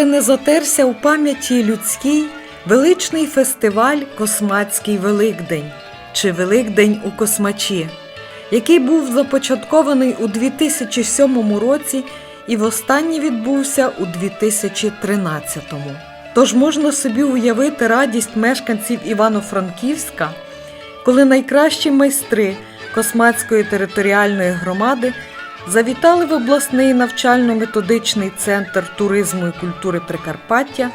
Ще не затерся у пам'яті людській величний фестиваль Космацький Великдень чи Великдень у Космачі, який був започаткований у 2007 році і востаннє відбувся у 2013. Тож можна собі уявити радість мешканців Івано-Франківська, коли найкращі майстри Космацької територіальної громади завітали в обласний навчально-методичний центр туризму і культури Прикарпаття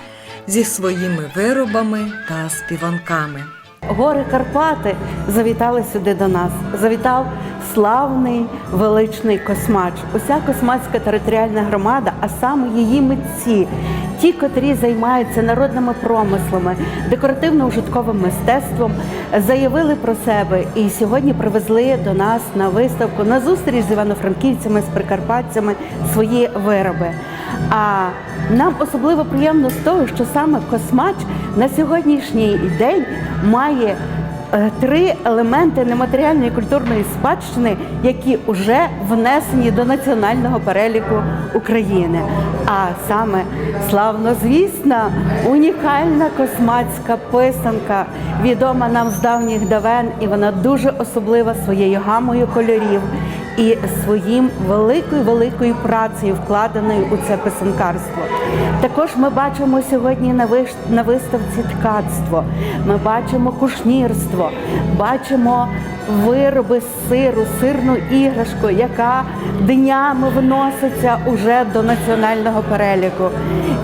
зі своїми виробами та співанками. Гори Карпати завітали сюди до нас. Завітав славний величний космач. Уся космацька територіальна громада, а саме її митці, ті, котрі займаються народними промислами, декоративно-ужитковим мистецтвом, заявили про себе і сьогодні привезли до нас на виставку на зустріч з івано-франківцями, з прикарпатцями свої вироби. А нам особливо приємно з того, що саме космач на сьогоднішній день має е, три елементи нематеріальної культурної спадщини, які вже внесені до національного переліку України. А саме славнозвісна унікальна космацька писанка, відома нам з давніх давен, і вона дуже особлива своєю гамою кольорів і своїм великою великою працею, вкладеною у це писанкарство. Також ми бачимо сьогодні на виставці ткацтво, ми бачимо кушнірство, бачимо вироби з сиру, сирну іграшку, яка днями вноситься уже до національного переліку.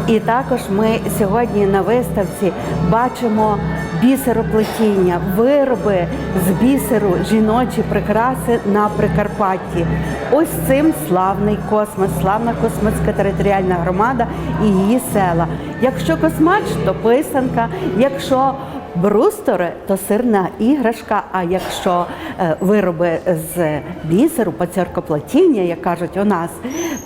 І також ми сьогодні на виставці бачимо бісероплетіння, вироби з бісеру, жіночі прикраси на Прикарпатті. Ось цим славний космос, славна космицька територіальна громада і її села. Якщо космач, то писанка, якщо Брустори то сирна іграшка. А якщо е, вироби з бісеру, пацьоркоплетіння, як кажуть у нас,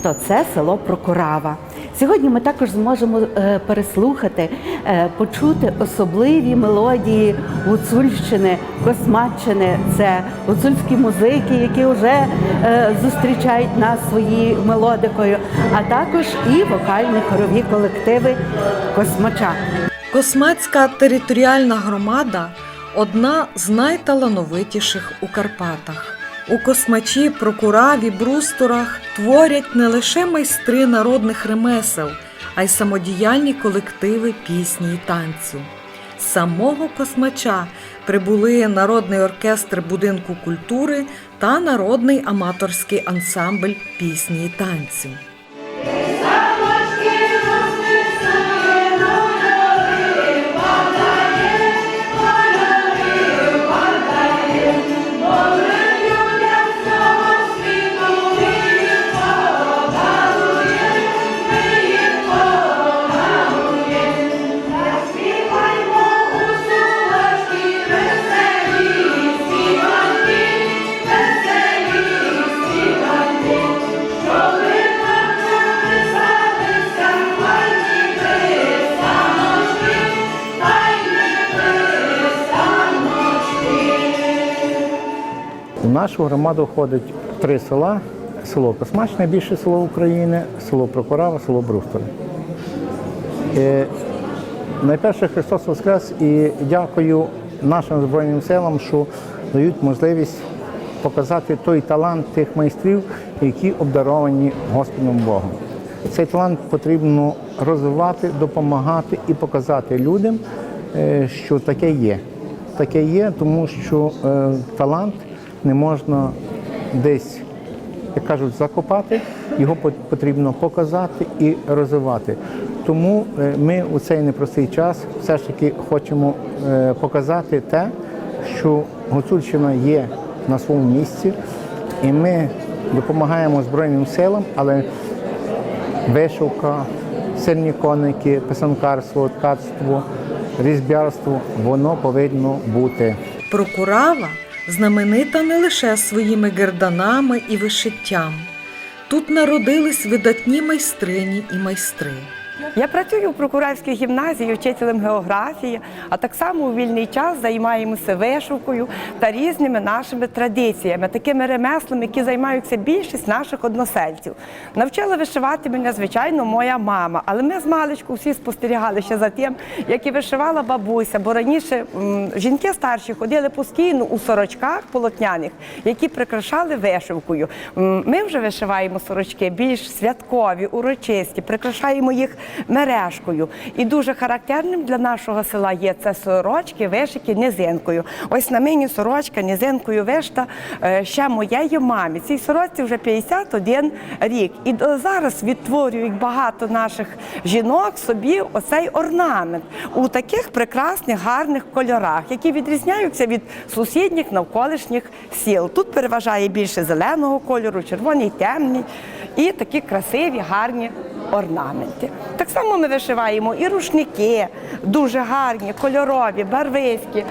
то це село Прокурава. Сьогодні ми також зможемо е, переслухати, е, почути особливі мелодії Гуцульщини, Космаччини. Це гуцульські музики, які вже е, зустрічають нас своєю мелодикою, а також і вокальні хорові колективи Космача. Космацька територіальна громада одна з найталановитіших у Карпатах. У космачі, прокураві, брусторах творять не лише майстри народних ремесел, а й самодіяльні колективи пісні і танцю. З самого космача прибули народний оркестр будинку культури та народний аматорський ансамбль пісні і танцю. Нашу громаду входить три села: село Космач, найбільше село України, село Прокурава, село Брустори. Е, Найперше Христос Воскрес і дякую нашим Збройним силам, що дають можливість показати той талант тих майстрів, які обдаровані Господом Богом. Цей талант потрібно розвивати, допомагати і показати людям, е, що таке є. Таке є, тому що е, талант не можна десь, як кажуть, закопати, його потрібно показати і розвивати. Тому е, ми у цей непростий час все ж таки хочемо е, показати те, що Гуцульщина є на своєму місці, і ми допомагаємо Збройним силам, але вишивка, сильні коники, писанкарство, ткацтво, різьбярство, воно повинно бути. Прокурава знаменита не лише своїми герданами і вишиттям. Тут народились видатні майстрині і майстри. Я працюю в Прокурорській гімназії вчителем географії, а так само у вільний час займаємося вишивкою та різними нашими традиціями, такими ремеслами, які займаються більшість наших односельців. Навчила вишивати мене, звичайно, моя мама, але ми з маличку всі спостерігали ще за тим, як і вишивала бабуся, бо раніше жінки старші ходили постійно у сорочках полотняних, які прикрашали вишивкою. Ми вже вишиваємо сорочки більш святкові, урочисті, прикрашаємо їх мережкою. І дуже характерним для нашого села є це сорочки, вишиті низинкою. Ось на мені сорочка низинкою вишта е, ще моєї мамі. Цій сорочці вже 51 рік. І зараз відтворюють багато наших жінок собі оцей орнамент у таких прекрасних гарних кольорах, які відрізняються від сусідніх навколишніх сіл. Тут переважає більше зеленого кольору, червоний, темний і такі красиві, гарні орнаменти. Так само ми вишиваємо і рушники, дуже гарні, кольорові, барвисті.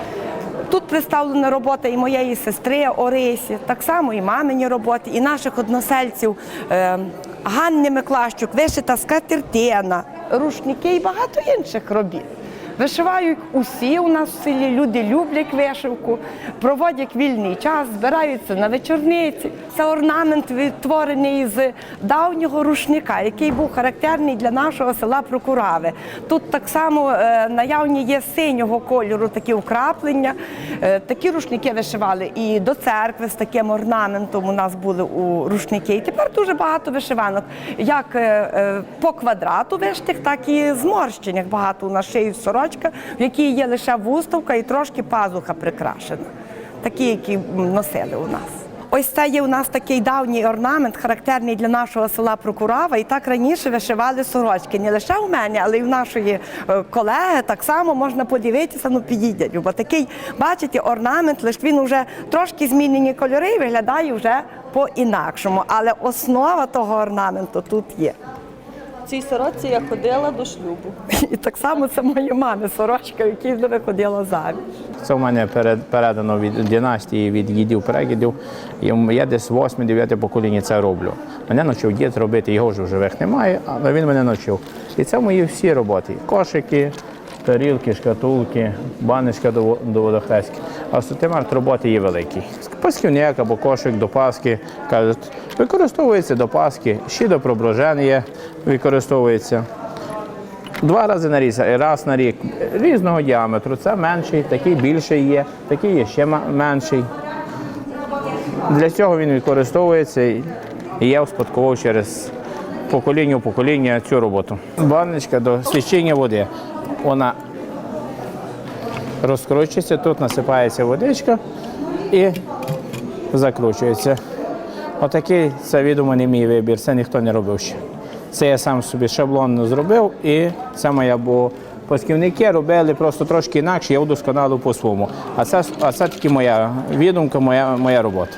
Тут представлена робота і моєї сестри Орисі, так само і мамині роботи, і наших односельців е, Ганни Миклащук, вишита скатертина, рушники і багато інших робіт. Вишивають усі у нас в селі, люди люблять вишивку, проводять вільний час, збираються на вечорниці. Це орнамент відтворений з давнього рушника, який був характерний для нашого села Прокурави. Тут так само е, наявні є синього кольору такі вкраплення. Е, такі рушники вишивали і до церкви з таким орнаментом у нас були у рушники. І тепер дуже багато вишиванок, як е, по квадрату виштих, так і зморщених. Багато у нас ще й сорочка, в якій є лише вуставка і трошки пазуха прикрашена. Такі, які носили у нас. Ось це є у нас такий давній орнамент, характерний для нашого села Прокурава. І так раніше вишивали сорочки. Не лише у мене, але й в нашої е, колеги. Так само можна подивитися, ну підійдять. Бо такий, бачите, орнамент, лише він вже трошки змінені кольори виглядає вже по-інакшому. Але основа того орнаменту тут є. В цій сорочці я ходила до шлюбу. І так само це моя мами сорочка, в якій вона ходила заміж. Це в мене передано від династії, від дідів прадідів. І я десь 8-9 покоління це роблю. Мене навчив дід робити, його вже в живих немає, але він мене навчив. І це мої всі роботи. Кошики, тарілки, шкатулки, баночка до, во- до водохрестки. Асортимент роботи є великий. Пасківняк або кошик до Пасхи, кажуть, використовується до Пасхи, ще до проброжен є, використовується. Два рази на рік, раз на рік різного діаметру. Це менший, такий більший є, такий є ще менший. Для цього він використовується і я успадкував через покоління в покоління цю роботу. Баночка до свічення води. Вона розкручується, тут насипається водичка і закручується. Отакий це відомо не мій вибір, це ніхто не робив ще. Це я сам собі шаблонно зробив, і це моя, бо пасківники робили просто трошки інакше, я удосконалив по-своєму. А це, а це таки моя відумка, моя, моя робота.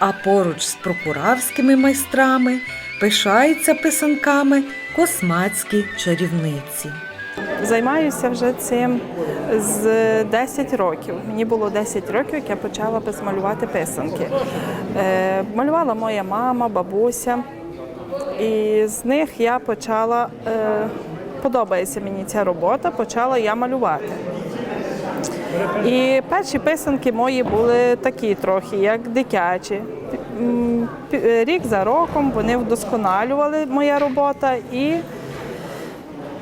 А поруч з прокуравськими майстрами пишаються писанками космацькі чарівниці. Займаюся вже цим з 10 років. Мені було 10 років, як я почала малювати писанки. Е, малювала моя мама, бабуся. І з них я почала, е, подобається мені ця робота, почала я малювати. І перші писанки мої були такі трохи, як дитячі. Рік за роком вони вдосконалювали моя робота і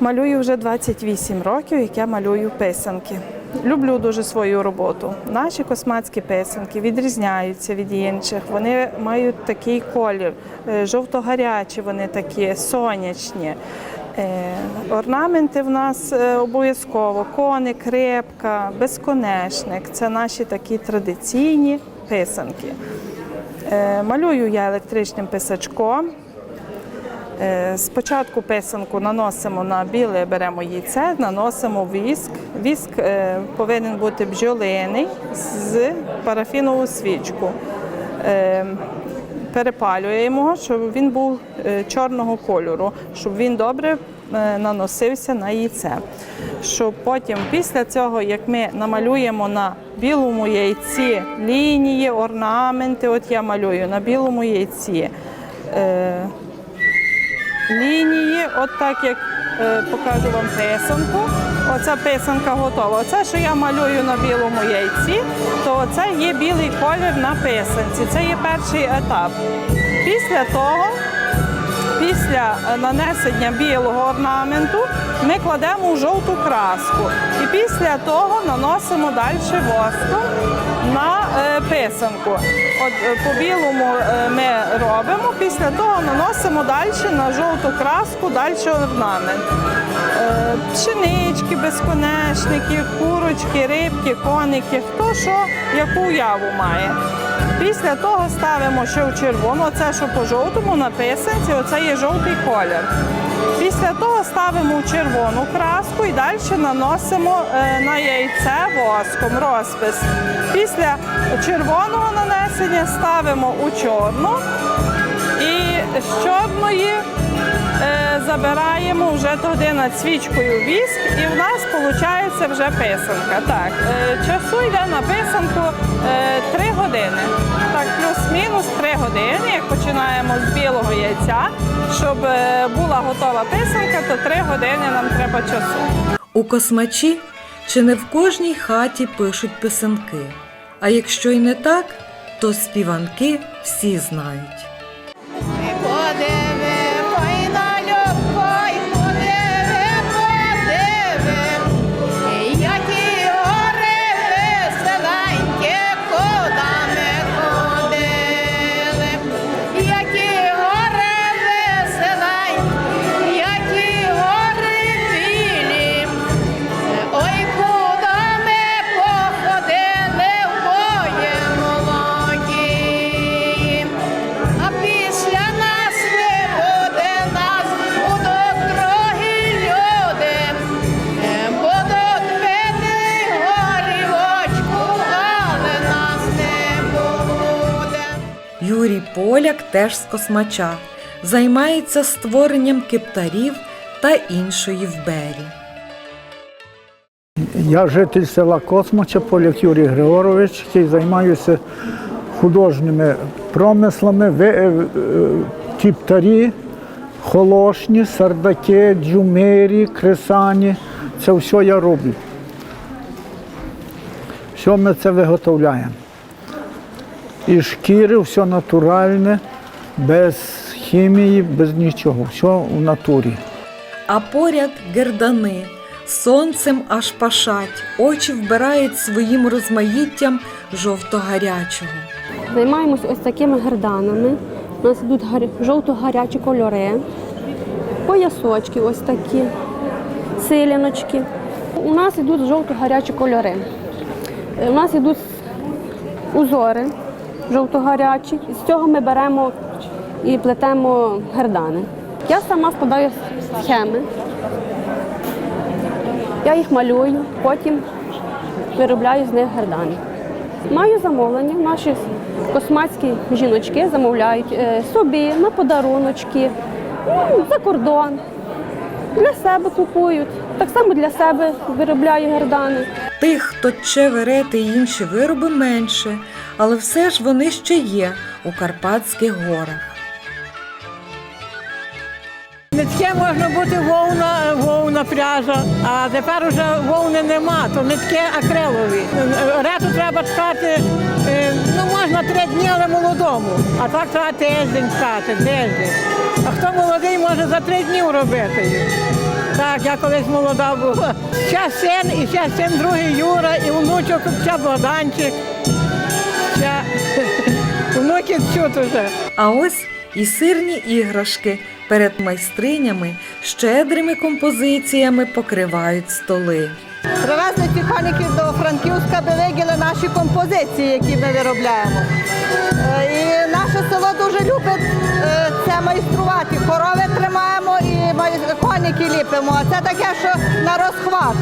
Малюю вже 28 років, як я малюю писанки. Люблю дуже свою роботу. Наші космацькі писанки відрізняються від інших. Вони мають такий колір, е, жовто-гарячі вони такі, сонячні. Е, Орнаменти в нас е, обов'язково коник, рибка, безконечник. Це наші такі традиційні писанки. Малюю я електричним писачком. Е, Спочатку писанку наносимо на біле, беремо яйце, наносимо віск. Віск е, повинен бути бджолиний з парафінову свічку. Е, Перепалюємо, щоб він був чорного кольору, щоб він добре наносився на яйце. Щоб потім, після цього, як ми намалюємо на білому яйці лінії, орнаменти, от я малюю на білому яйці. Лінії, от так як е, покажу вам писанку. Оця писанка готова. Оце, що я малюю на білому яйці, то це є білий колір на писанці. Це є перший етап. Після того після е, нанесення білого орнаменту ми кладемо у жовту краску. І після того наносимо далі воском на писанку. От е, по білому е, ми робимо, після того наносимо далі на жовту краску, далі орнамент. Е, Пшенички, безконечники, курочки, рибки, коники, хто що, яку уяву має. Після того ставимо ще в червону, оце що по жовтому на писанці, оце є жовтий колір. Після того ставимо червону краску і далі наносимо е, на яйце воском розпис. Після червоного нанесення ставимо у чорну і з чорної забираємо вже туди над свічкою віск, і в нас виходить вже писанка. Так, е, часу йде на писанку е, 3 години. Так, плюс-мінус 3 години. Як починаємо з білого яйця, щоб е, була готова писанка, то 3 години нам треба часу. У космачі чи не в кожній хаті пишуть писанки. А якщо й не так, то співанки всі знають. Поляк теж з космача, займається створенням кептарів та іншої вбері. Я житель села Космача, Поляк Юрій Григорович, який займаюся художніми промислами, е, е, кіптарі, холошні, сардаки, джумирі, кресані. Це все я роблю. Все ми це виготовляємо. І шкіри, все натуральне, без хімії, без нічого. Все в натурі. А поряд гердани, сонцем аж пашать, очі вбирають своїм розмаїттям жовто-гарячого. Займаємось ось такими герданами. У нас йдуть гаря- жовто-гарячі кольори, поясочки ось такі, силяночки. У нас йдуть жовто-гарячі кольори. У нас йдуть узори жовто-гарячі. З цього ми беремо і плетемо гердани. Я сама складаю схеми. Я їх малюю, потім виробляю з них гердани. Маю замовлення. Наші космацькі жіночки замовляють е, собі на подаруночки, ну, за кордон. Для себе купують. Так само для себе виробляю гердани. Тих, хто тче верети і інші вироби менше, але все ж вони ще є у Карпатських горах. Нитки можна бути вовна, вовна пряжа, а тепер вже вовни нема, то нитки акрилові. Рету треба ткати, е, ну можна три дні, але молодому. А так треба тиждень ткати, тиждень. А хто молодий, може за три дні робити. Так, я колись молода була. Ще син і ще син другий Юра, і внучок ще Богданчик. Ще внуки чуть уже. А ось і сирні іграшки перед майстринями щедрими композиціями покривають столи. Привезли ці коники до Франківська, де виділи наші композиції, які ми виробляємо. Е, І наше село дуже любить е, це майструвати. Корови тримаємо і май- коніки ліпимо. А це таке, що на розхват.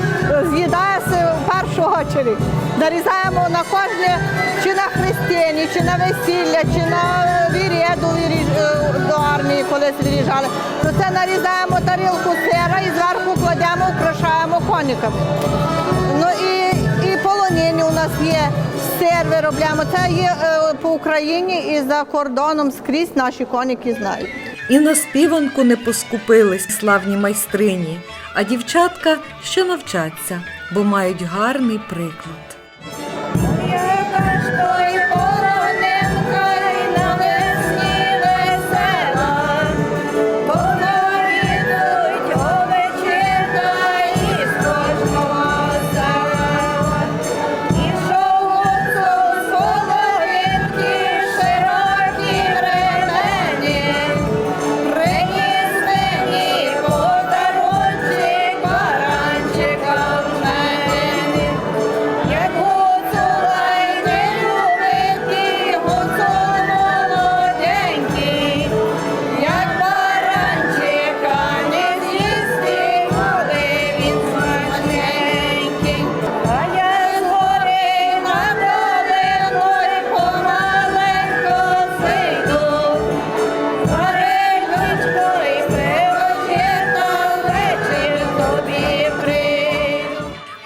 З'їдається в першу очередь. Нарізаємо на кожне, чи на хрестині, чи на весілля, чи на вірєду е, до армії колись виріжали. То це нарізаємо тарілку сира і зверху кладемо, украшаємо кониками. Ну і, і полоніні у нас є, сир виробляємо. Це є е, по Україні і за кордоном скрізь наші коніки знають. І на співанку не поскупились славні майстрині, а дівчатка ще навчаться, бо мають гарний приклад.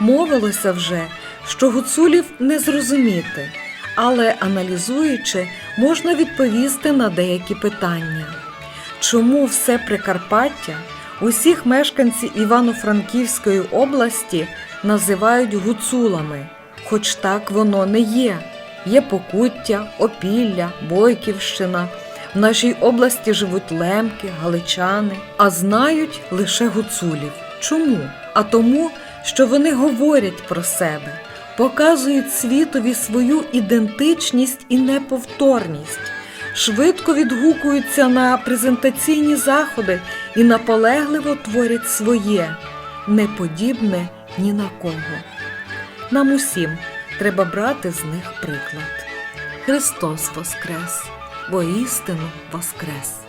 Мовилося вже, що гуцулів не зрозуміти, але аналізуючи, можна відповісти на деякі питання. Чому все Прикарпаття, усіх мешканців Івано-Франківської області називають гуцулами, хоч так воно не є. Є Покуття, Опілля, Бойківщина. В нашій області живуть лемки, галичани, а знають лише гуцулів. Чому? А тому, що вони говорять про себе, показують світові свою ідентичність і неповторність, швидко відгукуються на презентаційні заходи і наполегливо творять своє, неподібне ні на кого. Нам усім треба брати з них приклад. Христос Воскрес, бо істину Воскрес!